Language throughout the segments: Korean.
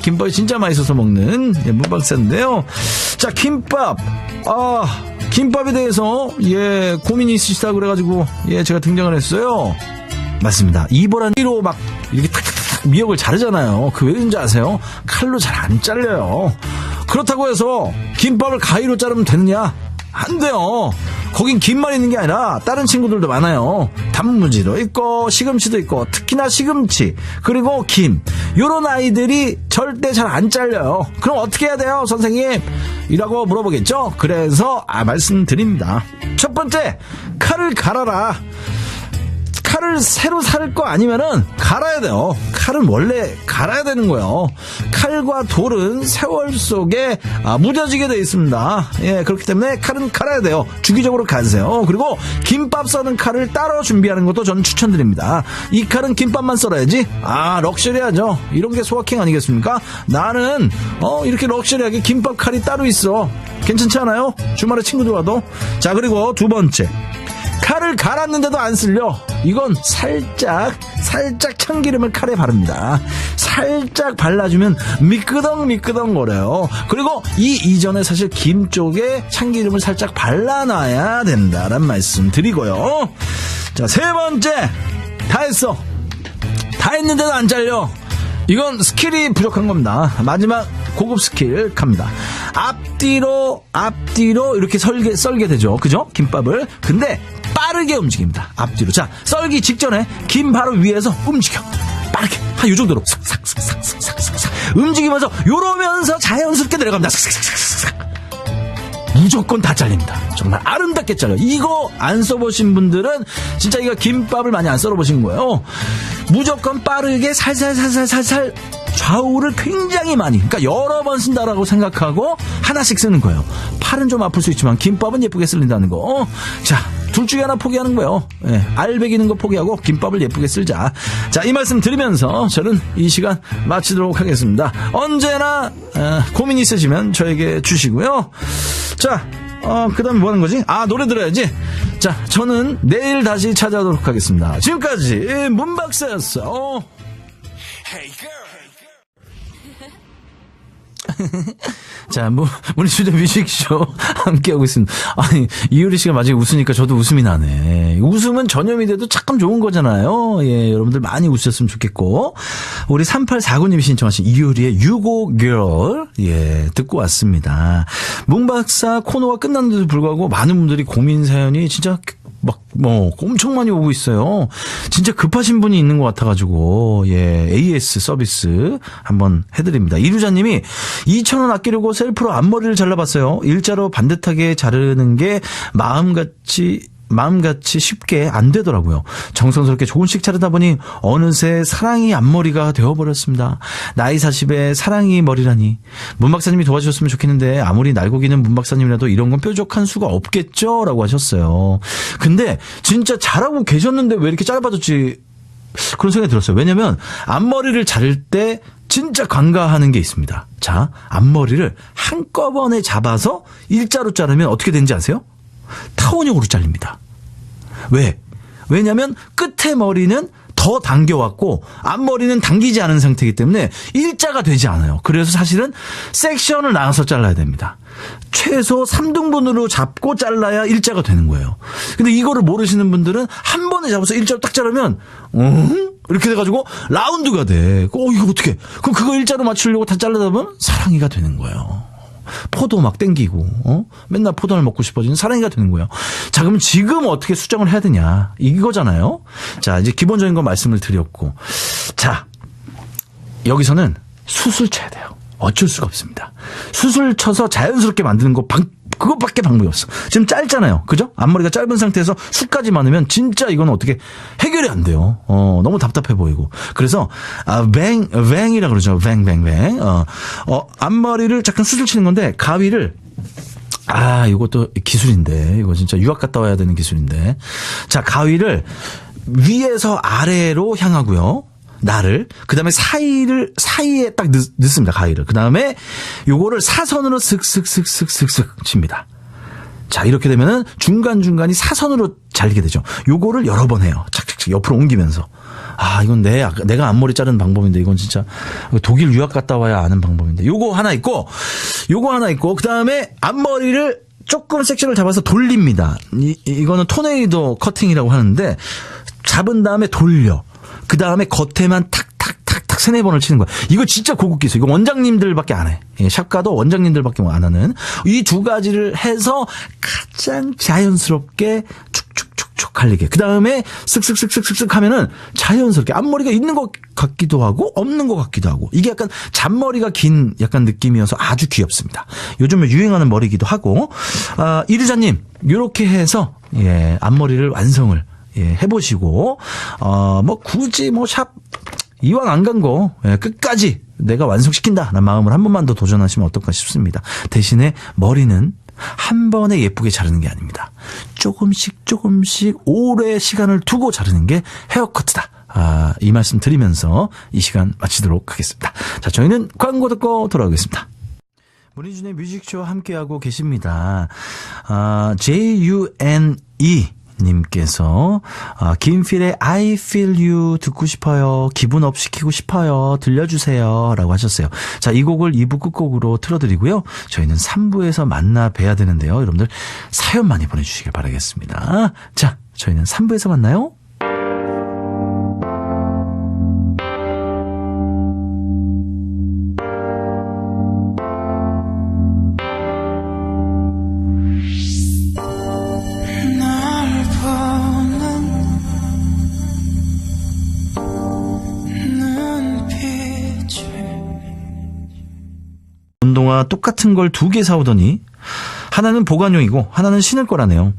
김밥이 진짜 맛있어서 먹는 예, 문박사인데요. 자, 김밥. 아, 김밥에 대해서 예, 고민이 있으시다 그래가지고 예, 제가 등장을 했어요. 맞습니다. 이보란 띠로 막 이렇게 탁탁탁 미역을 자르잖아요. 그 왜 그런지 아세요? 칼로 잘 안 잘려요. 그렇다고 해서 김밥을 가위로 자르면 되느냐? 안 돼요. 거긴 김만 있는 게 아니라 다른 친구들도 많아요. 단무지도 있고 시금치도 있고 특히나 시금치 그리고 김 요런 아이들이 절대 잘 안 잘려요. 그럼 어떻게 해야 돼요, 선생님? 이라고 물어보겠죠? 그래서 아 말씀드립니다. 첫 번째 칼을 갈아라. 칼을 새로 살 거 아니면은 갈아야 돼요. 칼은 원래 갈아야 되는 거예요. 칼과 돌은 세월 속에 아, 무뎌지게 돼 있습니다. 예, 그렇기 때문에 칼은 갈아야 돼요. 주기적으로 가세요. 그리고 김밥 써는 칼을 따로 준비하는 것도 저는 추천드립니다. 이 칼은 김밥만 썰어야지. 아, 럭셔리하죠. 이런 게 소확행 아니겠습니까? 나는 어 이렇게 럭셔리하게 김밥 칼이 따로 있어. 괜찮지 않아요? 주말에 친구들 와도. 자, 그리고 두 번째. 칼을 갈았는데도 안 쓸려. 이건 살짝, 살짝 참기름을 칼에 바릅니다. 살짝 발라주면 미끄덩 미끄덩 거려요. 그리고 이 이전에 사실 김 쪽에 참기름을 살짝 발라놔야 된다는 말씀 드리고요. 자, 세 번째. 다 했어. 다 했는데도 안 잘려. 이건 스킬이 부족한 겁니다. 마지막 고급 스킬 갑니다. 앞뒤로 앞뒤로 이렇게 설게 썰게 되죠. 그죠? 김밥을. 근데 빠르게 움직입니다. 앞뒤로. 자, 썰기 직전에 김 바로 위에서 움직여. 빠르게. 한 요 정도로 움직이면서 요러면서 자연스럽게 내려갑니다. 무조건 다 잘립니다. 정말 아름답게 잘려. 이거 안 써보신 분들은 진짜 이거 김밥을 많이 안 썰어보신 거예요. 무조건 빠르게 살살살살살살 좌우를 굉장히 많이, 그러니까 여러 번 쓴다라고 생각하고 하나씩 쓰는 거예요. 팔은 좀 아플 수 있지만 김밥은 예쁘게 쓸린다는 거. 자, 둘 중에 하나 포기하는 거예요. 예, 알배기는 거 포기하고 김밥을 예쁘게 쓸자. 자, 이 말씀 드리면서 저는 이 시간 마치도록 하겠습니다. 언제나 어, 고민 있으시면 저에게 주시고요. 자, 어, 그 다음에 뭐 하는 거지? 아, 노래 들어야지. 자, 저는 내일 다시 찾아오도록 하겠습니다. 지금까지 문박사였어. 자, 뭐, 주제 뮤직쇼 함께하고 있습니다. 아니, 이효리 씨가 마지막에 웃으니까 저도 웃음이 나네. 웃음은 전염이 돼도 참 좋은 거잖아요. 예, 여러분들 많이 웃으셨으면 좋겠고. 우리 3849님이 신청하신 이효리의 유고 girl, 예, 듣고 왔습니다. 문박사 코너가 끝났는데도 불구하고 많은 분들이 고민 사연이 진짜 막, 뭐, 엄청 많이 오고 있어요. 진짜 급하신 분이 있는 것 같아가지고, 예, AS 서비스 한번 해드립니다. 이루자님이 2,000원 아끼려고 셀프로 앞머리를 잘라봤어요. 일자로 반듯하게 자르는 게 마음같이 마음같이 쉽게 안 되더라고요. 정성스럽게 조금씩 자르다 보니 어느새 사랑이 앞머리가 되어버렸습니다. 나이 40에 사랑이 머리라니. 문 박사님이 도와주셨으면 좋겠는데 아무리 날고기는 문 박사님이라도 이런 건 뾰족한 수가 없겠죠? 라고 하셨어요. 근데 진짜 잘하고 계셨는데 왜 이렇게 짧아졌지? 그런 생각이 들었어요. 왜냐면 앞머리를 자를 때 진짜 관가하는 게 있습니다. 자, 앞머리를 한꺼번에 잡아서 일자로 자르면 어떻게 되는지 아세요? 타원형으로 잘립니다. 왜? 왜냐면 끝에 머리는 더 당겨왔고 앞머리는 당기지 않은 상태이기 때문에 일자가 되지 않아요. 그래서 사실은 섹션을 나눠서 잘라야 됩니다. 최소 3등분으로 잡고 잘라야 일자가 되는 거예요. 근데 이거를 모르시는 분들은 한 번에 잡아서 일자로 딱 자르면 응? 이렇게 돼가지고 라운드가 돼. 어 이거 어떻게? 그럼 그거 일자로 맞추려고 다 잘라다 보면 사랑이가 되는 거예요. 포도 막 땡기고 어? 맨날 포도를 먹고 싶어지는 사랑이가 되는 거예요. 자 그럼 지금 어떻게 수정을 해야 되냐 이거잖아요. 자 이제 기본적인 거 말씀을 드렸고 자 여기서는 수술 쳐야 돼요. 어쩔 수가 없습니다. 수술 쳐서 자연스럽게 만드는 거 방, 그것밖에 방법이 없어. 지금 짧잖아요. 그죠? 앞머리가 짧은 상태에서 숱까지 많으면 진짜 이건 어떻게 해결이 안 돼요. 어, 너무 답답해 보이고. 그래서, 아, 뱅, 뱅이라 그러죠. 뱅, 뱅, 뱅. 어, 어, 앞머리를 잠깐 수술 치는 건데, 가위를 아, 이것도 기술인데. 이거 진짜 유학 갔다 와야 되는 기술인데. 자, 가위를 위에서 아래로 향하고요. 나를 그다음에 사이를 사이에 딱 넣, 습니다 가위를 그다음에 요거를 사선으로 슥슥슥슥슥슥 칩니다. 자 이렇게 되면은 중간 중간이 사선으로 잘리게 되죠. 요거를 여러 번 해요. 착착 옆으로 옮기면서. 아, 이건 내, 내가 앞머리 자르는 방법인데, 이건 진짜 독일 유학 갔다 와야 아는 방법인데. 요거 하나 있고, 요거 하나 있고, 그 다음에 앞머리를 조금 섹션을 잡아서 돌립니다. 이, 이거는 토네이도 커팅이라고 하는데, 잡은 다음에 돌려. 그 다음에 겉에만 탁탁탁탁 세네 번을 치는 거야. 이거 진짜 고급 기술. 이거 원장님들밖에 안 해. 예, 샵가도 원장님들밖에 안 하는 이 두 가지를 해서 가장 자연스럽게 축축축축 갈리게. 그 다음에 쓱쓱쓱쓱쓱쓱 하면은 자연스럽게 앞머리가 있는 것 같기도 하고 없는 것 같기도 하고 이게 약간 잔머리가 긴 약간 느낌이어서 아주 귀엽습니다. 요즘에 유행하는 머리기도 하고 아, 이르자님 요렇게 해서 예 앞머리를 완성을 예, 해보시고, 어, 뭐, 굳이 뭐, 샵, 이왕 안 간 거, 예, 끝까지 내가 완성시킨다. 라는 마음을 한 번만 더 도전하시면 어떨까 싶습니다. 대신에 머리는 한 번에 예쁘게 자르는 게 아닙니다. 조금씩 조금씩 오래 시간을 두고 자르는 게 헤어커트다. 아, 이 말씀 드리면서 이 시간 마치도록 하겠습니다. 자, 저희는 광고 듣고 돌아오겠습니다. 문희준의 뮤직쇼 함께하고 계십니다. 아, J-U-N-E 님께서 아, 김필의 I feel you 듣고 싶어요. 기분 업 시키고 싶어요. 들려주세요. 라고 하셨어요. 자, 이 곡을 2부 끝곡으로 틀어드리고요. 저희는 3부에서 만나 뵈야 되는데요. 여러분들 사연 많이 보내주시길 바라겠습니다. 자, 저희는 3부에서 만나요. 똑같은 걸 두 개 사오더니 하나는 보관용이고 하나는 신을 거라네요.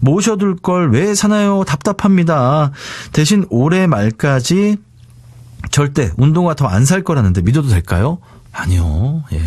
모셔둘 걸 왜 사나요? 답답합니다. 대신 올해 말까지 절대 운동화 더 안 살 거라는데 믿어도 될까요? 아니요. 예.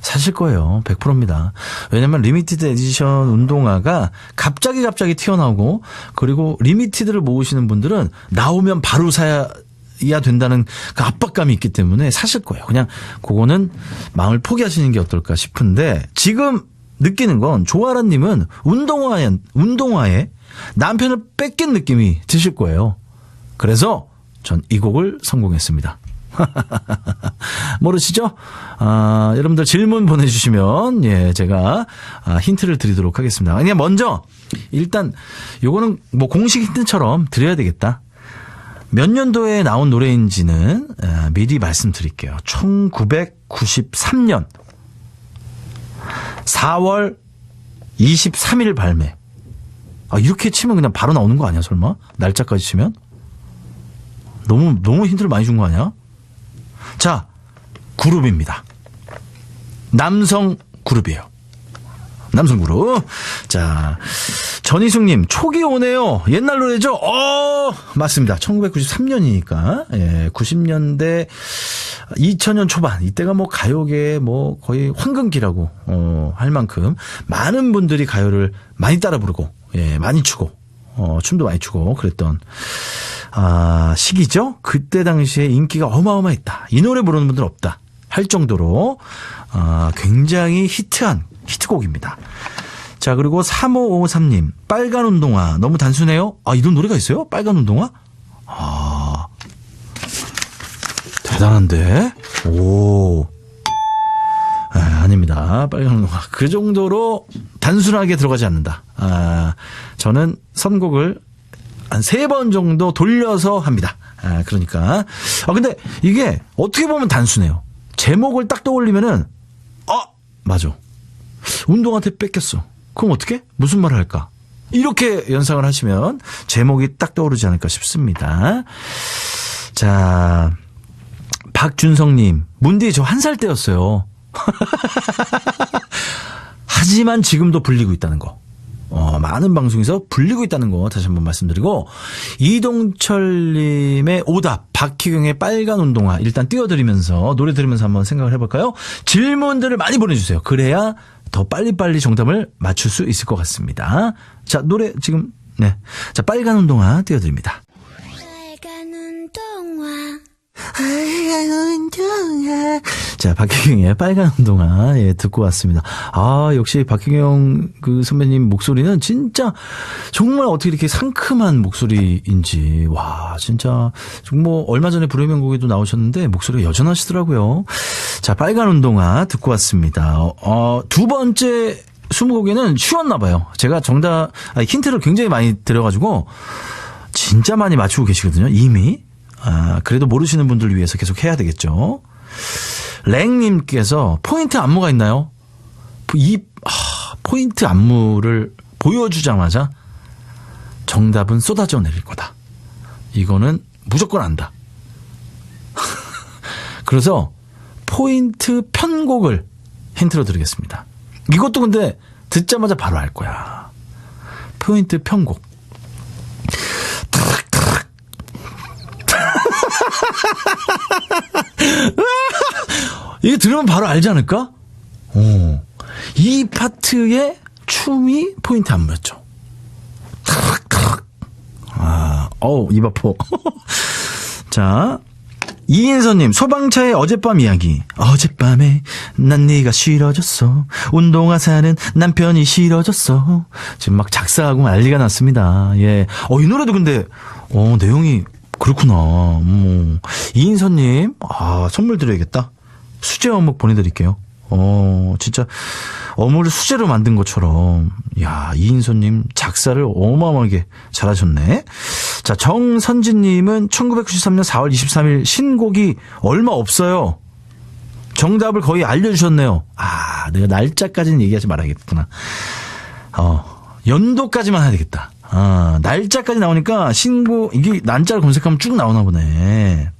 사실 거예요. 100%입니다. 왜냐면 리미티드 에디션 운동화가 갑자기 갑자기 튀어나오고 그리고 리미티드를 모으시는 분들은 나오면 바로 사야 야 된다는 그 압박감이 있기 때문에 사실 거예요. 그냥 그거는 마음을 포기하시는 게 어떨까 싶은데 지금 느끼는 건 조아라 님은 운동화에 운동화에 남편을 뺏긴 느낌이 드실 거예요. 그래서 전 이 곡을 성공했습니다. 모르시죠? 아, 여러분들 질문 보내주시면, 예, 제가, 아, 힌트를 드리도록 하겠습니다. 그냥 먼저, 일단, 요거는 뭐 공식 힌트처럼 드려야 되겠다. 몇 년도에 나온 노래인지는 아, 미리 말씀드릴게요. 1993년 4월 23일 발매. 아, 이렇게 치면 그냥 바로 나오는 거 아니야, 설마? 날짜까지 치면? 너무, 너무 힌트를 많이 준 거 아니야? 자, 그룹입니다. 남성 그룹이에요. 남성 그룹. 자, 전희숙님, 촉이 오네요. 옛날 노래죠? 어, 맞습니다. 1993년이니까. 예, 90년대, 2000년 초반. 이때가 뭐 가요계 뭐 거의 황금기라고, 어, 할 만큼 많은 분들이 가요를 많이 따라 부르고, 예, 많이 추고, 어, 춤도 많이 추고 그랬던, 아, 시기죠? 그때 당시에 인기가 어마어마했다. 이 노래 부르는 분들 없다. 할 정도로, 아, 굉장히 히트한 히트곡입니다. 자, 그리고 3553님, 빨간 운동화. 너무 단순해요? 아, 이런 노래가 있어요? 빨간 운동화? 아, 대단한데? 오. 아, 아닙니다. 빨간 운동화. 그 정도로 단순하게 들어가지 않는다. 아, 저는 선곡을 한 세 번 정도 돌려서 합니다. 아, 그러니까. 아, 근데 이게 어떻게 보면 단순해요. 제목을 딱 떠올리면은, 어, 맞아. 운동한테 뺏겼어. 그럼 어떻게? 무슨 말을 할까? 이렇게 연상을 하시면 제목이 딱 떠오르지 않을까 싶습니다. 자, 박준성님, 문디 저 한 살 때였어요. 하지만 지금도 불리고 있다는 거. 어, 많은 방송에서 불리고 있다는 거 다시 한번 말씀드리고 이동철님의 오답 박희경의 빨간 운동화 일단 띄워드리면서 노래 들으면서 한번 생각을 해볼까요? 질문들을 많이 보내주세요. 그래야 더 빨리빨리 정답을 맞출 수 있을 것 같습니다. 자 노래 지금 네, 자 빨간 운동화 띄워드립니다. 빨간 운동화 빨간 운동화. 자, 박혜경의 빨간 운동화, 예, 듣고 왔습니다. 아, 역시 박혜경 그 선배님 목소리는 진짜 정말 어떻게 이렇게 상큼한 목소리인지, 와, 진짜, 뭐, 얼마 전에 불의 명곡에도 나오셨는데, 목소리가 여전하시더라고요. 자, 빨간 운동화 듣고 왔습니다. 어, 두 번째 스무곡에는 쉬웠나 봐요. 제가 정답, 아니, 힌트를 굉장히 많이 드려가지고, 진짜 많이 맞추고 계시거든요, 이미. 아, 그래도 모르시는 분들을 위해서 계속 해야 되겠죠. 랭님께서 포인트 안무가 있나요? 이, 아, 포인트 안무를 보여주자마자 정답은 쏟아져 내릴 거다. 이거는 무조건 안다. 그래서 포인트 편곡을 힌트로 드리겠습니다. 이것도 근데 듣자마자 바로 알 거야. 포인트 편곡. 이게 들으면 바로 알지 않을까? 어. 이 파트의 춤이 포인트 안무였죠. 아, 어우, 입 아파. 자, 이인서님, 소방차의 어젯밤 이야기. 어젯밤에 난 네가 싫어졌어. 운동화 사는 남편이 싫어졌어. 지금 막 작사하고 난리가 났습니다. 예. 어, 이 노래도 근데, 어, 내용이 그렇구나. 음. 이인서님, 아, 선물 드려야겠다. 수제 어묵 보내드릴게요. 어, 진짜, 어묵을 수제로 만든 것처럼, 야, 이인서님 작사를 어마어마하게 잘하셨네. 자, 정선진님은 1993년 4월 23일 신곡이 얼마 없어요. 정답을 거의 알려주셨네요. 아, 내가 날짜까지는 얘기하지 말아야겠구나. 어, 연도까지만 해야 되겠다. 아, 날짜까지 나오니까 신곡, 이게 난자를 검색하면 쭉 나오나 보네.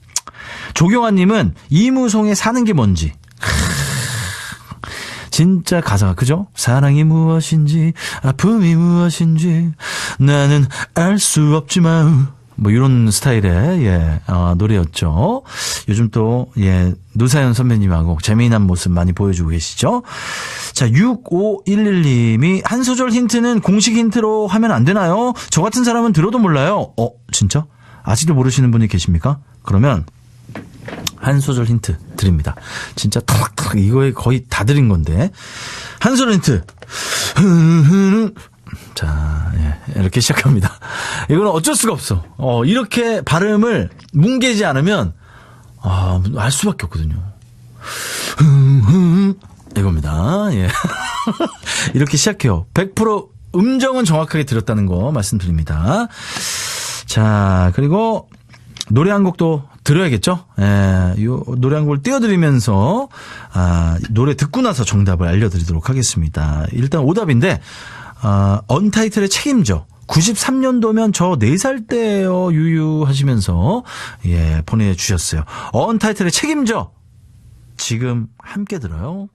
조경환님은 이무송에 사는 게 뭔지. 진짜 가사가 그죠? 사랑이 무엇인지 아픔이 무엇인지 나는 알 수 없지만 뭐 이런 스타일의 예 어, 노래였죠. 요즘 또예 노사연 선배님하고 재미난 모습 많이 보여주고 계시죠. 자 6511님이 한 소절 힌트는 공식 힌트로 하면 안 되나요? 저 같은 사람은 들어도 몰라요. 어 진짜? 아직도 모르시는 분이 계십니까? 그러면 한 소절 힌트 드립니다. 진짜 탁탁 이거에 거의 다 드린 건데 한 소절 힌트. 자, 예, 이렇게 시작합니다. 이거는 어쩔 수가 없어. 어, 이렇게 발음을 뭉개지 않으면 아, 알 수밖에 없거든요. 이겁니다. 예. 이렇게 시작해요. 100% 음정은 정확하게 들었다는 거 말씀드립니다. 자, 그리고 노래 한 곡도 들어야겠죠? 예, 요 노래 한 곡을 띄워드리면서, 아, 노래 듣고 나서 정답을 알려드리도록 하겠습니다. 일단 오답인데, 아, 언타이틀의 책임져. 93년도면 저 4살 때요, 유유 하시면서, 예, 보내주셨어요. 언타이틀의 책임져. 지금 함께 들어요.